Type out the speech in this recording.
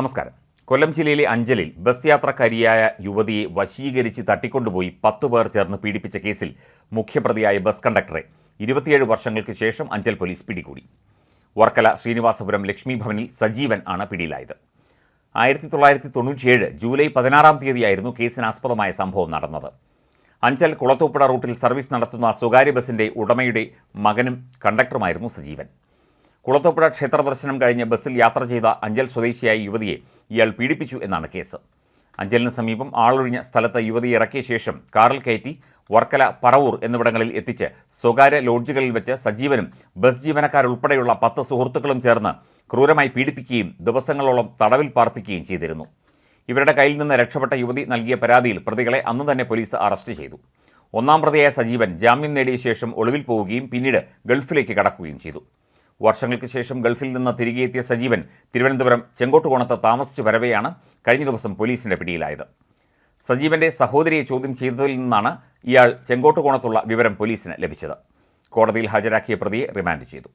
നമസ്കാരം. കൊല്ലം ജില്ലയിലെ അഞ്ചലിൽ ബസ് യാത്രക്കാരിയായ യുവതിയെ വശീകരിച്ച് തട്ടിക്കൊണ്ടുപോയി പത്തു പേർ ചേർന്ന് പീഡിപ്പിച്ച കേസിൽ മുഖ്യപ്രതിയായ ബസ് കണ്ടക്ടറെ ഇരുപത്തിയേഴ് വർഷങ്ങൾക്ക് ശേഷം അഞ്ചൽ പോലീസ് പിടികൂടി. വർക്കല ശ്രീനിവാസപുരം ലക്ഷ്മി ഭവനിൽ സജീവൻ ആണ് പിടിയിലായത്. ആയിരത്തി തൊള്ളായിരത്തി തൊണ്ണൂറ്റിയേഴ് ജൂലൈ പതിനാറാം തീയതിയായിരുന്നു കേസിനാസ്പദമായ സംഭവം നടന്നത്. അഞ്ചൽ കുളത്തൂപ്പുഴ റൂട്ടിൽ സർവീസ് നടത്തുന്ന സ്വകാര്യ ബസിന്റെ ഉടമയുടെ മകനും കണ്ടക്ടറുമായിരുന്നു സജീവൻ. കുളത്തൂപ്പുഴ ക്ഷേത്ര ദർശനം കഴിഞ്ഞ് ബസ്സിൽ യാത്ര ചെയ്ത അഞ്ചൽ സ്വദേശിയായ യുവതിയെ ഇയാൾ പീഡിപ്പിച്ചു എന്നാണ് കേസ്. അഞ്ചലിന് സമീപം ആളൊഴിഞ്ഞ സ്ഥലത്ത് യുവതിയെ ഇറക്കിയ ശേഷം കാറിൽ കയറ്റി വർക്കല പറവൂർ എന്നിവിടങ്ങളിൽ എത്തിച്ച് സ്വകാര്യ ലോഡ്ജുകളിൽ വെച്ച് സജീവനും ബസ് ജീവനക്കാരുൾപ്പെടെയുള്ള പത്ത് സുഹൃത്തുക്കളും ചേർന്ന് ക്രൂരമായി പീഡിപ്പിക്കുകയും ദിവസങ്ങളോളം തടവിൽ പാർപ്പിക്കുകയും ചെയ്തിരുന്നു. ഇവരുടെ കയ്യിൽ നിന്ന് രക്ഷപ്പെട്ട യുവതി നൽകിയ പരാതിയിൽ പ്രതികളെ അന്ന് തന്നെ പോലീസ് അറസ്റ്റ് ചെയ്തു. ഒന്നാം പ്രതിയായ സജീവൻ ജാമ്യം നേടിയ ശേഷം ഒളിവിൽ പോവുകയും പിന്നീട് ഗൾഫിലേക്ക് കടക്കുകയും ചെയ്തു. വർഷങ്ങൾക്ക് ശേഷം ഗൾഫിൽ നിന്ന് തിരികെ എത്തിയ സജീവൻ തിരുവനന്തപുരം ചെങ്കോട്ടുകോണത്ത് താമസിച്ചു വരവെയാണ് കഴിഞ്ഞ ദിവസം പോലീസിന്റെ പിടിയിലായത്. സജീവന്റെ സഹോദരിയെ ചോദ്യം ചെയ്തതിൽ നിന്നാണ് ഇയാൾ ചെങ്കോട്ടുകോണത്തുള്ള വിവരം പോലീസിന് ലഭിച്ചത്. കോടതിയിൽ ഹാജരാക്കിയ പ്രതിയെ റിമാൻഡ് ചെയ്തു.